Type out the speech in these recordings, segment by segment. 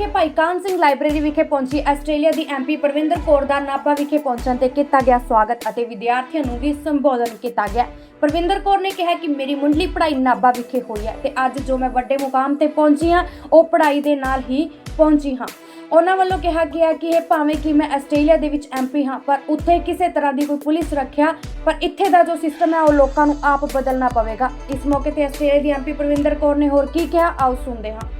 ਵਿਖੇ ਭਾਈ ਕਾਨ ਸਿੰਘ ਲਾਇਬ੍ਰੇਰੀ ਵਿਖੇ ਪਹੁੰਚੀ ਆਸਟ੍ਰੇਲੀਆ ਦੀ ਐਮਪੀ ਪ੍ਰਵਿੰਦਰ ਕੌਰ ਦਾ ਨਾਭਾ ਵਿਖੇ ਪਹੁੰਚਣ ਤੇ ਕੀਤਾ ਗਿਆ ਸਵਾਗਤ ਅਤੇ ਵਿਦਿਆਰਥੀਆਂ ਨੂੰ ਵੀ ਸੰਬੋਧਨ ਕੀਤਾ ਗਿਆ। ਪ੍ਰਵਿੰਦਰ ਕੌਰ ਨੇ ਕਿਹਾ ਕਿ ਮੇਰੀ ਮੁੰਡਲੀ ਪੜ੍ਹਾਈ ਨਾਭਾ ਵਿਖੇ ਹੋਈ ਹੈ ਤੇ ਅੱਜ ਜੋ ਮੈਂ ਵੱਡੇ ਮੁਕਾਮ ਤੇ ਪਹੁੰਚੀ ਹਾਂ, ਉਹ ਪੜ੍ਹਾਈ ਦੇ ਨਾਲ ਹੀ ਪਹੁੰਚੀ ਹਾਂ। ਉਹਨਾਂ ਵੱਲੋਂ ਕਿਹਾ ਗਿਆ ਕਿ ਇਹ ਭਾਵੇਂ ਕਿ ਮੈਂ ਆਸਟ੍ਰੇਲੀਆ ਦੇ ਵਿੱਚ ਐਮਪੀ ਹਾਂ, ਪਰ ਉੱਥੇ ਕਿਸੇ ਤਰ੍ਹਾਂ ਦੀ ਕੋਈ ਪੁਲਿਸ ਰੱਖਿਆ, ਪਰ ਇੱਥੇ ਦਾ ਜੋ ਸਿਸਟਮ ਹੈ, ਉਹ ਲੋਕਾਂ ਨੂੰ ਆਪ ਬਦਲਣਾ ਪਵੇਗਾ। ਇਸ ਮੌਕੇ ਤੇ ਆਸਟ੍ਰੇਲੀਆ ਦੀ ਐਮਪੀ ਪ੍ਰਵਿੰਦਰ ਕੌਰ ਨੇ ਹੋਰ ਕੀ ਕਿਹਾ, ਆਓ ਸੁਣਦੇ ਹਾਂ।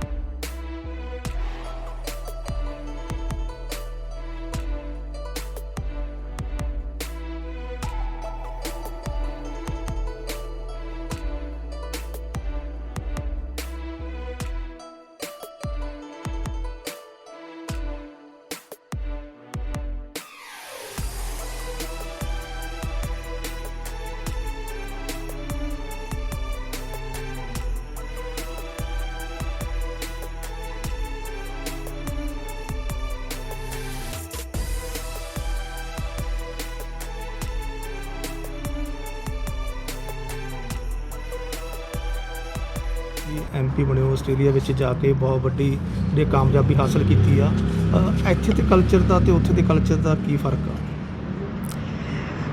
ਐਮਪੀ ਬਣੇ ਹੋ ਆਸਟ੍ਰੇਲੀਆ ਵਿੱਚ ਜਾ ਕੇ ਬਹੁਤ ਵੱਡੀ ਜਿਹੜੀ ਕਾਮਯਾਬੀ ਹਾਸਲ ਕੀਤੀ ਆ। ਅ, ਇੱਥੇ ਤੇ ਕਲਚਰ ਦਾ ਤੇ ਉੱਥੇ ਦੇ ਕਲਚਰ ਦਾ ਕੀ ਫ਼ਰਕ ਆ?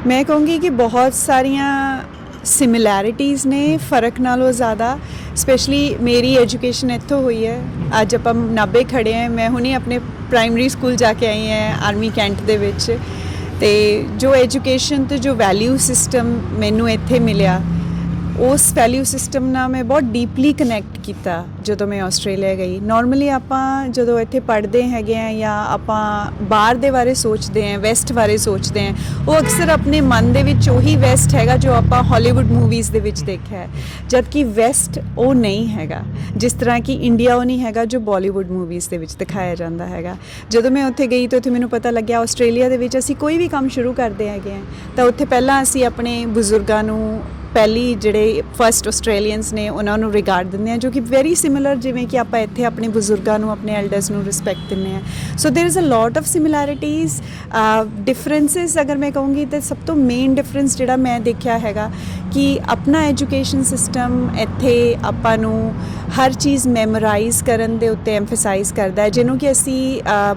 ਮੈਂ ਕਹੂੰਗੀ ਕਿ ਬਹੁਤ ਸਾਰੀਆਂ ਸਿਮਿਲੈਰਿਟੀਜ਼ ਨੇ ਫ਼ਰਕ ਨਾਲੋਂ ਜ਼ਿਆਦਾ। ਸਪੈਸ਼ਲੀ ਮੇਰੀ ਐਜੂਕੇਸ਼ਨ ਇੱਥੋਂ ਹੋਈ ਹੈ। ਅੱਜ ਆਪਾਂ ਨਾਭੇ ਖੜੇ ਹਾਂ। ਮੈਂ ਹੁਣੇ ਆਪਣੇ ਪ੍ਰਾਇਮਰੀ ਸਕੂਲ ਜਾ ਕੇ ਆਈ ਹਾਂ ਆਰਮੀ ਕੈਂਟ ਦੇ ਵਿੱਚ। ਤੇ ਜੋ ਐਜੂਕੇਸ਼ਨ ਤੇ ਜੋ ਵੈਲਿਊ ਸਿਸਟਮ ਮੈਨੂੰ ਇੱਥੇ ਮਿਲਿਆ ਉਸ ਵੈਲਿਊ ਸਿਸਟਮ ਨਾਲ ਮੈਂ ਬਹੁਤ ਡੀਪਲੀ ਕਨੈਕਟ ਕੀਤਾ ਜਦੋਂ ਮੈਂ ਆਸਟ੍ਰੇਲੀਆ ਗਈ। ਨਾਰਮਲੀ ਆਪਾਂ ਜਦੋਂ ਇੱਥੇ ਪੜ੍ਹਦੇ ਹੈਗੇ ਆ ਜਾਂ ਆਪਾਂ ਬਾਹਰ ਦੇ ਬਾਰੇ ਸੋਚਦੇ ਆ ਵੈਸਟ ਬਾਰੇ ਸੋਚਦੇ ਆ, ਉਹ ਅਕਸਰ ਆਪਣੇ ਮਨ ਦੇ ਵਿੱਚ ਉਹੀ ਵੈਸਟ ਹੈਗਾ ਜੋ ਆਪਾਂ ਹਾਲੀਵੁੱਡ ਮੂਵੀਜ਼ ਦੇ ਵਿੱਚ ਦੇਖਿਆ ਹੈ। ਜਦ ਵੈਸਟ ਉਹ ਨਹੀਂ ਹੈਗਾ। ਜਿਸ ਤਰ੍ਹਾਂ ਕਿ ਇੰਡੀਆ ਉਹ ਨਹੀਂ ਹੈਗਾ ਜੋ ਬਾਲੀਵੁੱਡ ਮੂਵੀਜ਼ ਦੇ ਵਿੱਚ ਦਿਖਾਇਆ ਜਾਂਦਾ ਹੈਗਾ। ਜਦੋਂ ਮੈਂ ਉੱਥੇ ਗਈ ਤਾਂ ਉੱਥੇ ਮੈਨੂੰ ਪਤਾ ਲੱਗਿਆ ਆਸਟ੍ਰੇਲੀਆ ਦੇ ਵਿੱਚ ਅਸੀਂ ਕੋਈ ਵੀ ਕੰਮ ਸ਼ੁਰੂ ਕਰਦੇ ਹੈਗੇ ਆ, ਤਾਂ ਉੱਥੇ ਪਹਿਲਾਂ ਅਸੀਂ ਆਪਣੇ ਬਜ਼ੁਰਗਾਂ ਨੂੰ ਪਹਿਲੀ ਜਿਹੜੇ ਫਰਸਟ ਆਸਟ੍ਰੇਲੀਅਨਸ ਨੇ ਉਹਨਾਂ ਨੂੰ ਰਿਗਾਰਡ ਦਿੰਦੇ ਆ ਜੋ ਕਿ ਵੈਰੀ ਸਿਮਿਲਰ ਜਿਵੇਂ ਕਿ ਆਪਾਂ ਇੱਥੇ ਆਪਣੇ ਬਜ਼ੁਰਗਾਂ ਨੂੰ ਆਪਣੇ ਐਲਡਰਸ ਨੂੰ ਰਿਸਪੈਕਟ ਦਿੰਦੇ ਆ so there is a lot of similarities differences ਅਗਰ ਮੈਂ ਕਹੂੰਗੀ ਤੇ ਸਭ ਤੋਂ ਮੇਨ ਡਿਫਰੈਂਸ ਜਿਹੜਾ ਮੈਂ ਦੇਖਿਆ ਹੈਗਾ ਕਿ ਆਪਣਾ ਐਜੂਕੇਸ਼ਨ ਸਿਸਟਮ ਇੱਥੇ ਆਪਾਂ ਨੂੰ ਹਰ ਚੀਜ਼ ਮੈਮੋਰਾਈਜ਼ ਕਰਨ ਦੇ ਉੱਤੇ ਐਮਫਸਾਈਜ਼ ਕਰਦਾ ਹੈ ਜਿਹਨੂੰ ਕਿ ਅਸੀਂ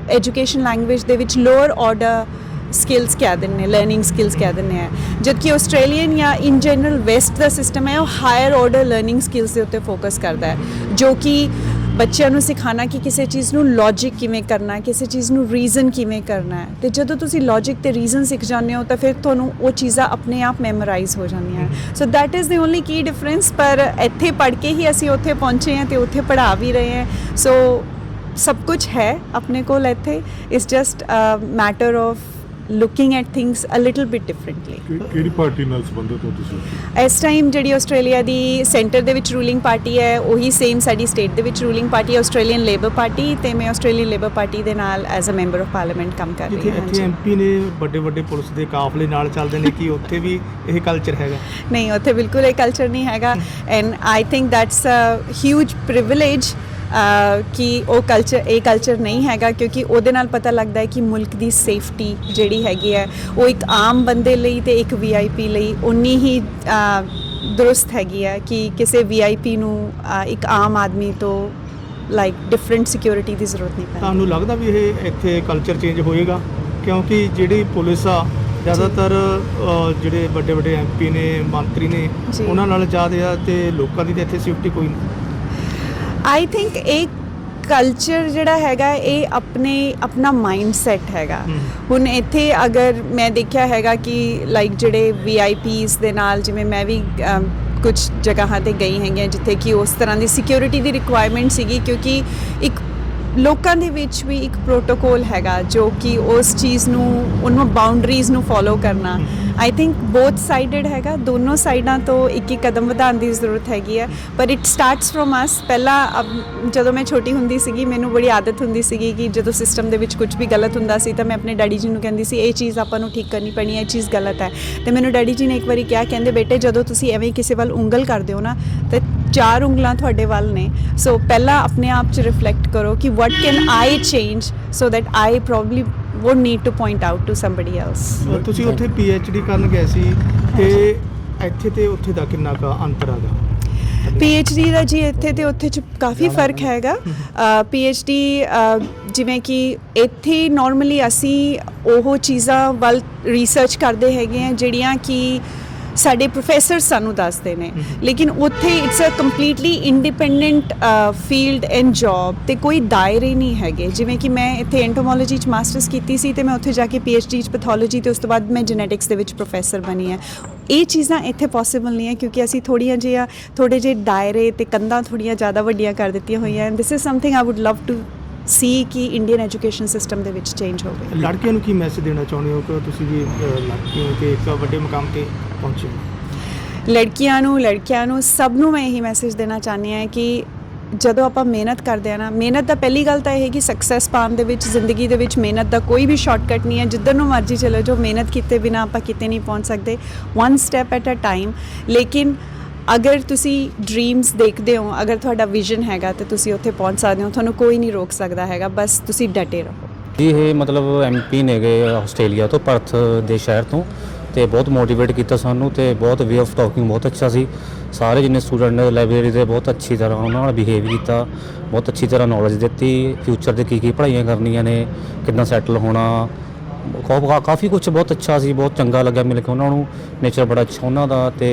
ਐਜੂਕੇਸ਼ਨ ਲੈਂਗੁਏਜ ਦੇ ਵਿੱਚ ਲੋਅਰ ਆਰਡਰ ਸਕਿੱਲਸ ਕਹਿ ਦਿੰਦੇ ਲਰਨਿੰਗ ਸਕਿੱਲਸ ਕਹਿ ਦਿੰਦੇ ਆ। ਜਦਕਿ ਆਸਟ੍ਰੇਲੀਅਨ ਜਾਂ ਇਨ ਜਨਰਲ ਵੈਸਟ ਦਾ ਸਿਸਟਮ ਹੈ, ਉਹ ਹਾਇਰ ਆਰਡਰ ਲਰਨਿੰਗ ਸਕਿੱਲਸ ਦੇ ਉੱਤੇ ਫੋਕਸ ਕਰਦਾ ਹੈ। ਜੋ ਕਿ ਬੱਚਿਆਂ ਨੂੰ ਸਿਖਾਣਾ ਕਿ ਕਿਸੇ ਚੀਜ਼ ਨੂੰ ਲੌਜੀਕ ਕਿਵੇਂ ਕਰਨਾ ਹੈ ਕਿਸੇ ਚੀਜ਼ ਨੂੰ ਰੀਜ਼ਨ ਕਿਵੇਂ ਕਰਨਾ ਹੈ। ਤੇ ਜਦੋਂ ਤੁਸੀਂ ਲੌਜੀਕ ਤੇ ਰੀਜ਼ਨ ਸਿੱਖ ਜਾਂਦੇ ਹੋ, ਤਾਂ ਫਿਰ ਤੁਹਾਨੂੰ ਉਹ ਚੀਜ਼ਾਂ ਆਪਣੇ ਆਪ ਮੈਮੋਰਾਈਜ਼ ਹੋ ਜਾਂਦੀਆਂ so that is the only key difference ਪਰ ਇੱਥੇ ਪੜ੍ਹ ਕੇ ਹੀ ਅਸੀਂ ਉੱਥੇ ਪਹੁੰਚੇ ਹਾਂ ਤੇ ਉੱਥੇ ਪੜ੍ਹਾ ਵੀ ਰਹੇ ਹਾਂ। ਸੋ ਸਭ ਕੁਝ ਹੈ ਆਪਣੇ ਕੋਲ ਇੱਥੇ it's just a matter of looking at things a little bit differently ਕਿ- ਕਿਹੜੀ ਪਾਰਟੀ ਨਾਲ ਸੰਬੰਧਿਤ ਹੋ ਤੁਸੀਂ? ਇਸ ਟਾਈਮ ਜਿਹੜੀ ਆਸਟ੍ਰੇਲੀਆ ਦੀ ਸੈਂਟਰ ਦੇ ਵਿੱਚ ਰੂਲਿੰਗ ਪਾਰਟੀ ਹੈ ਉਹੀ ਸੇਮ ਸਾਡੀ ਸਟੇਟ ਦੇ ਵਿੱਚ ਰੂਲਿੰਗ ਪਾਰਟੀ ਹੈ ਆਸਟ੍ਰੇਲੀਅਨ ਲੇਬਰ ਪਾਰਟੀ ਤੇ ਮੈਂ ਆਸਟ੍ਰੇਲੀਅਨ ਲੇਬਰ ਪਾਰਟੀ ਦੇ ਨਾਲ as a member of parliament ਕੰਮ ਕਰ ਜਿੱਥੇ ਰਹੀ ਹਾਂ ਇੱਥੇ ਹਾਂਜੀ। ਐਮਪੀ ਨੇ ਵੱਡੇ ਵੱਡੇ ਪੁਲਿਸ ਦੇ ਕਾਫਲੇ ਨਾਲ ਚੱਲਦੇ ਨੇ ਕਿ ਉੱਥੇ ਵੀ ਇਹ ਕਲਚਰ ਹੈਗਾ। ਨਹੀਂ ਉੱਥੇ ਬਿਲਕੁਲ ਇਹ ਕਲਚਰ ਨਹੀਂ ਹੈਗਾ। And I think that's a huge privilege ਕਿ ਉਹ ਕਲਚਰ ਇਹ ਕਲਚਰ ਨਹੀਂ ਹੈਗਾ ਕਿਉਂਕਿ ਉਹਦੇ ਨਾਲ ਪਤਾ ਲੱਗਦਾ ਹੈ ਕਿ ਮੁਲਕ ਦੀ ਸੇਫਟੀ ਜਿਹੜੀ ਹੈਗੀ ਹੈ ਉਹ ਇੱਕ ਆਮ ਬੰਦੇ ਲਈ ਤੇ ਇੱਕ ਵੀਆਈਪੀ ਲਈ ਉਨੀ ਹੀ ਦਰੁਸਤ ਹੈਗੀ ਹੈ ਕਿ ਕਿਸੇ ਵੀਆਈਪੀ ਨੂੰ ਇੱਕ ਆਮ ਆਦਮੀ ਤੋਂ ਲਾਈਕ ਡਿਫਰੈਂਟ ਸਿਕਿਉਰਿਟੀ ਦੀ ਜ਼ਰੂਰਤ ਨਹੀਂ ਪੈਂਦੀ। ਤੁਹਾਨੂੰ ਲੱਗਦਾ ਵੀ ਇਹ ਇੱਥੇ ਕਲਚਰ ਚੇਂਜ ਹੋਏਗਾ? ਕਿਉਂਕਿ ਜਿਹੜੀ ਪੁਲਿਸ ਆ ਜ਼ਿਆਦਾਤਰ ਜਿਹੜੇ ਵੱਡੇ ਵੱਡੇ ਐਮਪੀ ਨੇ ਮੰਤਰੀ ਨੇ। ਉਹਨਾਂ ਨਾਲ ਜ਼ਿਆਦਾ ਆ ਤੇ ਲੋਕਾਂ ਦੀ ਤਾਂ ਇੱਥੇ ਸੇਫਟੀ ਕੋਈ ਨਹੀਂ ਆਈ ਥਿੰਕ ਇਹ ਕਲਚਰ ਜਿਹੜਾ ਹੈਗਾ ਇਹ ਆਪਣੇ ਆਪਣਾ ਮਾਈਂਡ ਸੈਟ ਹੈਗਾ। ਹੁਣ ਇੱਥੇ ਅਗਰ ਮੈਂ ਦੇਖਿਆ ਹੈਗਾ ਕਿ ਲਾਈਕ ਜਿਹੜੇ ਵੀਆਈਪੀਸ ਦੇ ਨਾਲ ਜਿਵੇਂ ਮੈਂ ਵੀ ਕੁਝ ਜਗ੍ਹਾਵਾਂ ਤੇ ਗਈ ਹੈਗੀ ਹਾਂ ਜਿੱਥੇ ਕਿ ਉਸ ਤਰ੍ਹਾਂ ਦੀ ਸਿਕਿਉਰਿਟੀ ਦੀ ਰਿਕੁਆਇਰਮੈਂਟ ਸੀਗੀ ਕਿਉਂਕਿ ਇੱਕ ਲੋਕਾਂ ਦੇ ਵਿੱਚ ਵੀ ਇੱਕ ਪ੍ਰੋਟੋਕੋਲ ਹੈਗਾ ਜੋ ਕਿ ਉਸ ਚੀਜ਼ ਨੂੰ ਉਹਨਾਂ ਬਾਉਂਡਰੀਜ਼ ਨੂੰ ਫੋਲੋ ਕਰਨਾ। ਆਈ ਥਿੰਕ ਬੋਥ ਸਾਈਡਡ ਹੈਗਾ ਦੋਨੋਂ ਸਾਈਡਾਂ ਤੋਂ ਇੱਕ ਇੱਕ ਕਦਮ ਵਧਾਉਣ ਦੀ ਜ਼ਰੂਰਤ ਹੈਗੀ ਹੈ। ਪਰ ਇਟ ਸਟਾਰਟਸ ਫਰੋਮ ਅਸ ਪਹਿਲਾਂ ਜਦੋਂ ਮੈਂ ਛੋਟੀ ਹੁੰਦੀ ਸੀਗੀ ਮੈਨੂੰ ਬੜੀ ਆਦਤ ਹੁੰਦੀ ਸੀਗੀ ਕਿ ਜਦੋਂ ਸਿਸਟਮ ਦੇ ਵਿੱਚ ਕੁਝ ਵੀ ਗਲਤ ਹੁੰਦਾ ਸੀ ਤਾਂ ਮੈਂ ਆਪਣੇ ਡੈਡੀ ਜੀ ਨੂੰ ਕਹਿੰਦੀ ਸੀ ਇਹ ਚੀਜ਼ ਆਪਾਂ ਨੂੰ ਠੀਕ ਕਰਨੀ ਪੈਣੀ ਹੈ ਇਹ ਚੀਜ਼ ਗਲਤ ਹੈ। ਤੇ ਮੈਨੂੰ ਡੈਡੀ ਜੀ ਨੇ ਇੱਕ ਵਾਰੀ ਕਿਹਾ ਕਹਿੰਦੇ ਬੇਟੇ ਜਦੋਂ ਤੁਸੀਂ ਐਵੇਂ ਕਿਸੇ ਵੱਲ ਉਂਗਲ ਕਰਦੇ ਹੋ ਨਾ ਤੇ ਚਾਰ ਉਂਗਲਾਂ ਤੁਹਾਡੇ ਵੱਲ ਨੇ। ਸੋ ਪਹਿਲਾਂ ਆਪਣੇ ਆਪ 'ਚ ਰਿਫਲੈਕਟ ਕਰੋ ਕਿ what can I change so that I probably would need to point out to somebody else ਤੁਸੀਂ ਉੱਥੇ ਡੀ ਕਰਨ ਗਏ ਸੀ ਤੇ ਇੱਥੇ ਤੇ ਉੱਥੇ ਦਾ ਕਿੰਨਾ ਕੁ ਅੰਤਰ ਹੈਗਾ ਡੀ ਦਾ ਜੀ ਇੱਥੇ ਤੇ ਉੱਥੇ ਚ ਕਾਫੀ ਫ਼ਰਕ ਹੈਗਾ। ਡੀ ਜਿਵੇਂ ਕਿ ਇੱਥੇ ਨਾਰਮਲੀ ਅਸੀਂ ਉਹ ਚੀਜ਼ਾਂ ਵੱਲ ਰਿਸਰਚ ਕਰਦੇ ਹੈਗੇ ਆ ਜਿਹੜੀਆਂ ਕਿ ਸਾਡੇ ਪ੍ਰੋਫੈਸਰ ਸਾਨੂੰ ਦੱਸਦੇ ਨੇ। ਲੇਕਿਨ ਉੱਥੇ it's a completely independent field and job ਤੇ ਕੋਈ ਦਾਇਰੇ ਨਹੀਂ ਹੈਗੇ। ਜਿਵੇਂ ਕਿ ਮੈਂ ਇੱਥੇ ਐਂਟੋਮੋਲੋਜੀ ਚ ਮਾਸਟਰਸ ਕੀਤੀ ਸੀ ਤੇ ਮੈਂ ਉੱਥੇ ਜਾ ਕੇ ਡੀ ਚ ਪੈਥੋਲੋਜੀ ਤੇ ਉਸ ਤੋਂ ਬਾਅਦ ਮੈਂ ਜੈਨੇਟਿਕਸ ਦੇ ਵਿੱਚ ਪ੍ਰੋਫੈਸਰ ਬਣੀ ਹੈ। ਇਹ ਚੀਜ਼ਾਂ ਇੱਥੇ ਪੋਸੀਬਲ ਨਹੀਂ ਹੈ ਕਿਉਂਕਿ ਅਸੀਂ ਥੋੜੀਆਂ ਜਿਹੀਆਂ ਥੋੜੇ ਜਿਹੇ ਦਾਇਰੇ ਤੇ ਕੰਧਾਂ ਥੋੜੀਆਂ ਜ਼ਿਆਦਾ ਵੱਡੀਆਂ ਕਰ ਦਿੱਤੀਆਂ ਹੋਈਆਂ। And this is something I would love to see ਕਿ ਇੰਡੀਅਨ ਐਜੂਕੇਸ਼ਨ ਸਿਸਟਮ ਦੇ ਵਿੱਚ ਚੇਂਜ ਹੋਵੇ ਲੜਕੀਆਂ ਨੂੰ ਕੀ ਮੈਸੇਜ ਦੇਣਾ ਚਾਹੁੰਦੇ ਹੋ ਕਿ ਤੁਸੀਂ ਵੀ ਅ, ਲੜਕੀ ਹੋ ਤੇ ਇੱਕ ਵੱਡੇ ਮੁਕਾਮ ਤੇ ਪਹੁੰਚੇ ਲੜਕੀਆਂ ਨੂੰ ਲੜਕਿਆਂ ਨੂੰ ਸਭ ਨੂੰ ਮੈਂ ਇਹੀ ਮੈਸੇਜ ਦੇਣਾ ਚਾਹੁੰਦੀ ਹਾਂ ਕਿ ਜਦੋਂ ਆਪਾਂ ਮਿਹਨਤ ਕਰਦੇ ਆ ਨਾ ਮਿਹਨਤ ਦਾ ਪਹਿਲੀ ਗੱਲ ਤਾਂ ਇਹ ਹੈ ਕਿ ਸਕਸੈਸ ਪਾਉਣ ਦੇ ਵਿੱਚ ਜ਼ਿੰਦਗੀ ਦੇ ਵਿੱਚ ਮਿਹਨਤ ਦਾ ਕੋਈ ਵੀ ਸ਼ਾਰਟਕਟ ਨਹੀਂ ਹੈ। ਜਿੱਧਰ ਨੂੰ ਮਰਜ਼ੀ ਚਲੇ ਜਾਓ ਮਿਹਨਤ ਕੀਤੇ ਬਿਨਾ ਆਪਾਂ ਕਿਤੇ ਨਹੀਂ ਪਹੁੰਚ ਸਕਦੇ। One step at a time ਲੇਕਿਨ ਅਗਰ ਤੁਸੀਂ ਡ੍ਰੀਮਸ ਦੇਖਦੇ ਹੋ, ਅਗਰ ਤੁਹਾਡਾ ਵਿਜ਼ਨ ਹੈਗਾ ਤੇ ਤੁਸੀਂ ਉੱਥੇ ਪਹੁੰਚ ਸਕਦੇ ਹੋ, ਤੁਹਾਨੂੰ ਕੋਈ ਨਹੀਂ ਰੋਕ ਸਕਦਾ ਹੈਗਾ, ਬਸ ਤੁਸੀਂ ਡਟੇ ਰਹੋ। ਜੀ, ਇਹ ਮਤਲਬ ਐਮਪੀ ਨੇਗੇ ਆਸਟ੍ਰੇਲੀਆ ਤੋਂ, ਪਰਥ ਦੇ ਸ਼ਹਿਰ ਤੋਂ, ਤੇ ਬਹੁਤ ਮੋਟੀਵੇਟ ਕੀਤਾ ਸਾਨੂੰ ਤੇ ਬਹੁਤ ਵੇ ਆਫ ਟਾਕਿੰਗ ਬਹੁਤ ਅੱਛਾ ਸੀ। ਸਾਰੇ ਜਿੰਨੇ ਸਟੂਡੈਂਟ ਨੇ ਲਾਇਬ੍ਰੇਰੀ ਦੇ ਬਹੁਤ ਅੱਛੀ ਤਰ੍ਹਾਂ ਉਹਨਾਂ ਨਾਲ ਬਿਹੇਵ ਕੀਤਾ, ਬਹੁਤ ਅੱਛੀ ਤਰ੍ਹਾਂ ਨੌਲੇਜ ਦਿੱਤੀ ਫਿਊਚਰ ਦੇ ਕੀ ਕੀ ਪੜ੍ਹਾਈਆਂ ਕਰਨੀਆਂ ਨੇ ਕਿੰਨਾ ਸੈਟਲ ਹੋਣਾ ਕਾ- ਕਾਫੀ ਕੁਝ ਬਹੁਤ ਅੱਛਾ ਸੀ ਬਹੁਤ ਚੰਗਾ ਲੱਗਿਆ ਮਿਲ ਕੇ ਉਹਨਾਂ ਨੂੰ ਨੇਚਰ ਬੜਾ ਅੱਛਾ ਉਹਨਾਂ ਦਾ ਤੇ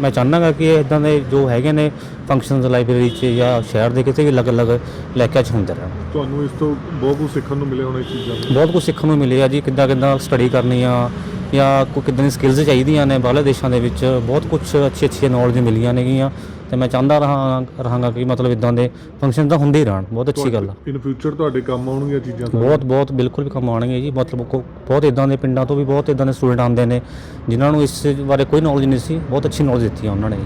ਮੈਂ ਚਾਹੁੰਦਾ ਕਿ ਇਦਾਂ ਦੇ ਜੋ ਹੈਗੇ ਨੇ ਫੰਕਸ਼ਨਸ ਲਾਇਬ੍ਰੇਰੀ 'ਚ ਜਾਂ ਸ਼ਹਿਰ ਦੇ ਕਿਤੇ ਵੀ ਅਲੱਗ-ਅਲੱਗ ਇਲਾਕਿਆਂ 'ਚ ਹੁੰਦੇ ਰਹਿਣ। ਤੁਹਾਨੂੰ ਇਸ ਤੋਂ ਬਹੁਤ ਕੁਝ ਸਿੱਖਣ ਨੂੰ ਮਿਲਿਆ ਹੋਣਾ ਇਹ ਚੀਜ਼ਾਂ ਤੋਂ ਬਹੁਤ ਕੁਝ ਸਿੱਖਣ ਨੂੰ ਮਿਲਿਆ ਜੀ ਕਿੱਦਾਂ ਕਿੱਦਾਂ ਸਟੱਡੀ ਕਰਨੀ ਆ ਜਾਂ ਕੋਈ ਕਿੱਦਾਂ ਦੀ ਸਕਿੱਲਸ ਚਾਹੀਦੀਆਂ ਨੇ ਬਾਹਰਲੇ ਦੇਸ਼ਾਂ ਦੇ ਵਿੱਚ ਬਹੁਤ ਕੁਝ ਅੱਛੀ ਅੱਛੀ ਨੌਲੇਜ ਮਿਲੀਆਂ ਨੇਗੀਆਂ। ਤੇ ਮੈਂ ਚਾਹੁੰਦਾ ਰਹਾਂ ਰਹਾਂਗਾ ਕਿ ਮਤਲਬ ਇਦਾਂ ਦੇ ਫੰਕਸ਼ਨ ਤਾਂ ਹੁੰਦੇ ਹੀ ਰਹਿਣ। ਬਹੁਤ ਅੱਛੀ ਗੱਲ ਆ। ਇਨ ਫਿਊਚਰ ਤੁਹਾਡੇ ਕੰਮ ਆਉਣਗੀਆਂ ਚੀਜ਼ਾਂ ਸਾਰੀਆਂ। ਬਹੁਤ ਬਹੁਤ ਬਿਲਕੁਲ ਵੀ ਕੰਮ ਆਉਣਗੇ ਜੀ। ਮਤਲਬ ਕੋ- ਬਹੁਤ ਇਦਾਂ ਦੇ ਪਿੰਡਾਂ ਤੋਂ ਵੀ ਬਹੁਤ ਇਦਾਂ ਦੇ ਸਟੂਡੈਂਟ ਆਉਂਦੇ ਨੇ ਜਿਨ੍ਹਾਂ ਨੂੰ ਇਸ ਬਾਰੇ ਕੋਈ ਨੌਲੇਜ ਨਹੀਂ ਸੀ। ਬਹੁਤ ਅੱਛੀ ਨੌਲੇਜ ਦਿੱਤੀ ਆ ਉਹਨਾਂ ਨੇ